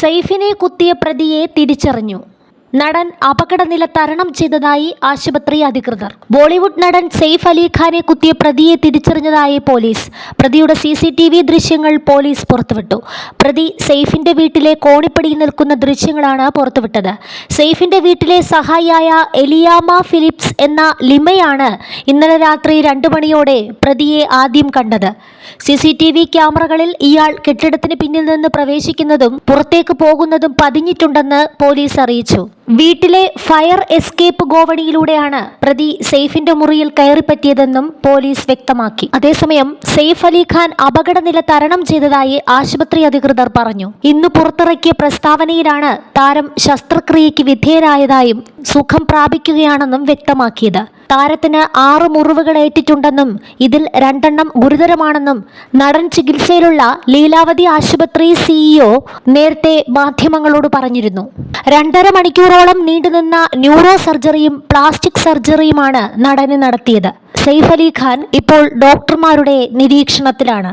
സെയ്ഫിനെ കുത്തിയ പ്രതിയെ തിരിച്ചറിഞ്ഞു. നടൻ അപകടനില തരണം ചെയ്തതായി ആശുപത്രി അധികൃതർ. ബോളിവുഡ് നടൻ സെയ്ഫ് അലി ഖാനെ കുത്തിയ പ്രതിയെ തിരിച്ചറിഞ്ഞതായി പോലീസ്. പ്രതിയുടെ സി സി ടി വി ദൃശ്യങ്ങൾ പോലീസ് പുറത്തുവിട്ടു. പ്രതി സെയ്ഫിന്റെ വീട്ടിലെ കോണിപ്പടിയിൽ നിൽക്കുന്ന ദൃശ്യങ്ങളാണ് പുറത്തുവിട്ടത്. സെയ്ഫിന്റെ വീട്ടിലെ സഹായിയായ എലിയാമ ഫിലിപ്സ് എന്ന ലിമയാണ് ഇന്നലെ രാത്രി രണ്ടു മണിയോടെ പ്രതിയെ ആദ്യം കണ്ടത്. സി സി ടി വി ക്യാമറകളിൽ ഇയാൾ കെട്ടിടത്തിന് പിന്നിൽ നിന്ന് പ്രവേശിക്കുന്നതും പുറത്തേക്ക് പോകുന്നതും പതിഞ്ഞിട്ടുണ്ടെന്ന് പോലീസ് അറിയിച്ചു. വീട്ടിലെ ഫയർ എസ്കേപ്പ് ഗോവണിയിലൂടെയാണ് പ്രതി സെയ്ഫിന്റെ മുറിയിൽ കയറിപ്പറ്റിയതെന്നും പോലീസ് വ്യക്തമാക്കി. അതേസമയം സെയ്ഫ് അലിഖാൻ അപകട അപകടനില തരണം ചെയ്തതായി ആശുപത്രി അധികൃതർ പറഞ്ഞു. ഇന്ന് പുറത്തിറക്കിയ പ്രസ്താവനയിലാണ് താരം ശസ്ത്രക്രിയയ്ക്ക് വിധേയരായതായും സുഖം പ്രാപിക്കുകയാണെന്നും വ്യക്തമാക്കിയത് താരത്തിന് ആറ് മുറിവുകൾ ഏറ്റിട്ടുണ്ടെന്നും ഇതിൽ രണ്ടെണ്ണം ഗുരുതരമാണെന്നും നടൻ ചികിത്സയിലുള്ള ലീലാവതി ആശുപത്രി സിഇഒ നേരത്തെ മാധ്യമങ്ങളോട് പറഞ്ഞിരുന്നു. രണ്ടര മണിക്കൂറോളം നീണ്ടുനിന്ന ന്യൂറോ സർജറിയും പ്ലാസ്റ്റിക് സർജറിയുമാണ് നടന് നടത്തിയത്. സെയ്ഫ് അലി ഖാൻ ഇപ്പോൾ ഡോക്ടർമാരുടെ നിരീക്ഷണത്തിലാണ്.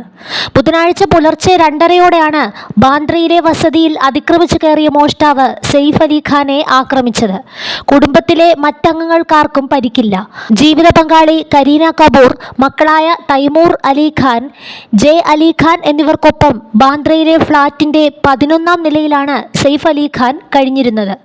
ബുധനാഴ്ച പുലർച്ചെ രണ്ടരയോടെയാണ് ബാന്ദ്രയിലെ വസതിയിൽ അതിക്രമിച്ചു കയറിയ മോഷ്ടാവ് സെയ്ഫ് അലി ഖാനെ ആക്രമിച്ചത്. കുടുംബത്തിലെ മറ്റംഗങ്ങൾക്കാർക്കും പരിക്കില്ല. ജീവിത പങ്കാളി കരീന കപൂർ മക്കളായ തൈമൂർ അലി ഖാൻ ജെ അലി ഖാൻ എന്നിവർക്കൊപ്പം ബാന്ദ്രയിലെ ഫ്ളാറ്റിന്റെ പതിനൊന്നാം നിലയിലാണ് സെയ്ഫ് അലി ഖാൻ കഴിഞ്ഞിരുന്നത്.